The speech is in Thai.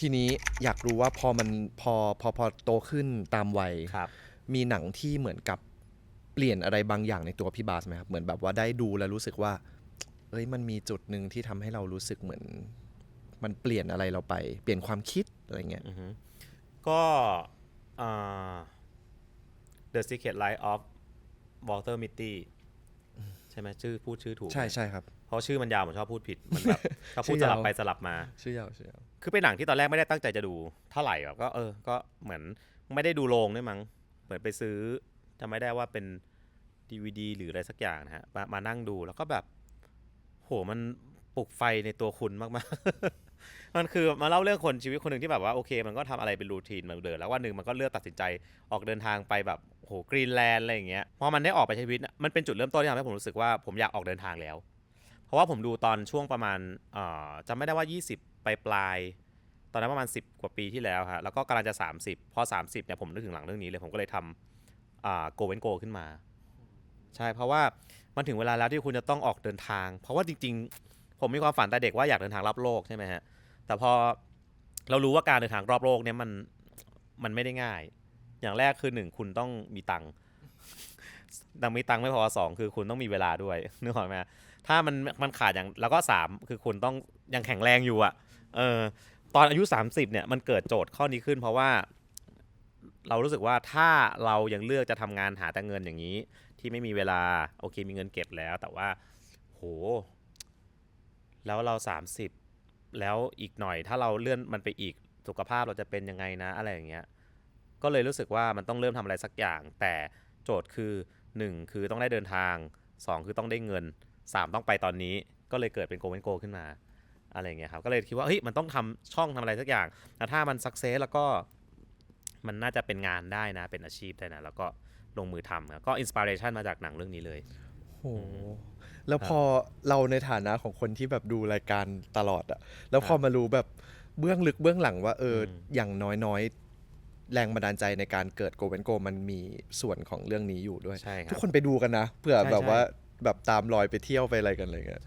ทีนี้อยากรู้ว่าพอมันพอพอพอโตขึ้นตามวัยครับ มีหนังที่เหมือนกับเปลี่ยนอะไรบางอย่างในตัวพี่บาสไหมครับ เหมือนแบบว่าได้ดูแล้วรู้สึกว่า เอ้ยมันมีจุดหนึ่งที่ทำให้เรารู้สึกเหมือน มันเปลี่ยนอะไรเราไป เปลี่ยนความคิดอะไรเงี้ย อือฮึก็อ่า The Secret Life of Walter Mitty ใช่ไหมชื่อพูดชื่อถูกไหมใช่ใช่ครับ เพราะชื่อมันยาวผมชอบพูดผิดมันแบบถ้าพูดชื่สอยาวลับไปสลับมา ชื่อยาวชื่อยาวคือเป็นหนังที่ตอนแรกไม่ได้ตั้งใจจะดูเท่าไหร่แบบก็เออก็เหมือนไม่ได้ดูโรงด้วยมั้งเหมือนไปซื้อจะไม่ได้ว่าเป็นดีวดีหรืออะไรสักอย่างนะฮะมามานั่งดูแล้วก็แบบ โหมัน ปลุกไฟในตัวคุณมากๆ มันคือมาเล่าเรื่องคนชีวิตคนหนึ่งที่แบบว่าโอเค มันก็ทำอะไรเป็นรูทีนมาเดินแล้ววันหนึ่งมันก็เลือกตัดสินใจออกเดินทางไปแบบโหกรีนแลนด์อะไรอย่างเงี้ยพอมันได้ออกไปใช้ชีวิตมันเป็นจุดเริ่มต้นที่ทำให้ผมรู้สึกว่าผมอยากออกเดินทางแล้ว เพราะว่าผมดูตอนช่วงประมาณเอ่อจำไม่ได้ว่า 20ไปปลายตอนนั้นประมาณ 10 กว่าปีที่แล้วฮะแล้วก็กำลังจะ 30 พอ 30เนี่ยผมนึกถึงหลังเรื่องนี้เลยผมก็เลยทำอ่าโกเวนโกขึ้นมา ใช่เพราะว่ามันถึงเวลาแล้วที่คุณจะต้องออกเดินทาง เพราะว่าจริง ๆ ผมมีความฝันแต่เด็กว่าอยากเดินทางรอบโลกใช่ไหมฮะ แต่พอเรารู้ว่าการเดินทางรอบโลกเนี่ยมันมันไม่ได้ง่าย อย่างแรกคือหนึ่งคุณต้องมีตังค์ดังมีตังค์ไม่พอสองคือคุณต้องมีเวลาด้วยนึกออกไหมฮะถ้ามันมันขาดอย่างแล้วก็สามคือคุณต้องยังแข็งแรงอยู่อะเออตอนอายุ 30เนี่ยมันเกิดโจทย์ข้อนี้ขึ้น เพราะว่าเรารู้สึกว่าถ้าเรายังเลือกจะทำงานหาแต่เงินอย่างนี้ ที่ไม่มีเวลาโอเคมีเงินเก็บแล้ว แต่ว่าโห แล้วเรา 30 แล้วอีกหน่อยถ้าเราเลื่อนมันไปอีกสุขภาพเราจะเป็นยังไงนะอะไรอย่างเงี้ยก็เลยรู้สึกว่ามันต้องเริ่มทำอะไรสักอย่าง แต่โจทย์คือ 1 คือต้องได้เดินทาง 2 คือต้องได้เงิน 3 ต้องไปตอนนี้ก็เลยเกิดเป็นโกเวนโกขึ้นมาอะไรอย่างเงี้ยครับก็เลยคิดว่าเฮ้ยมันต้องทำช่องทำอะไรสักอย่างแต่ถ้ามันสักเซสแล้วก็มันน่าจะเป็นงานได้นะเป็นอาชีพได้นะแล้วก็ลงมือทำครับก็อินสปิเรชันมาจากหนังเรื่องนี้เลย โอ้แล้วพอเราในฐานะของคนที่แบบดูรายการตลอดอะแล้วพอมารู้แบบเบื้องลึกเบื้องหลังว่าเอออมอย่างน้อยๆ แรงบันดาลใจในการเกิดโกเวนโกมันมีส่วนของเรื่องนี้อยู่ด้วยใช่คทุรักบคนไปดูกันนะเผื่อใช่แบบใช่ว่าแบบตามรอยไปเที่ยวไปอะไรกันอะไรเงี้ย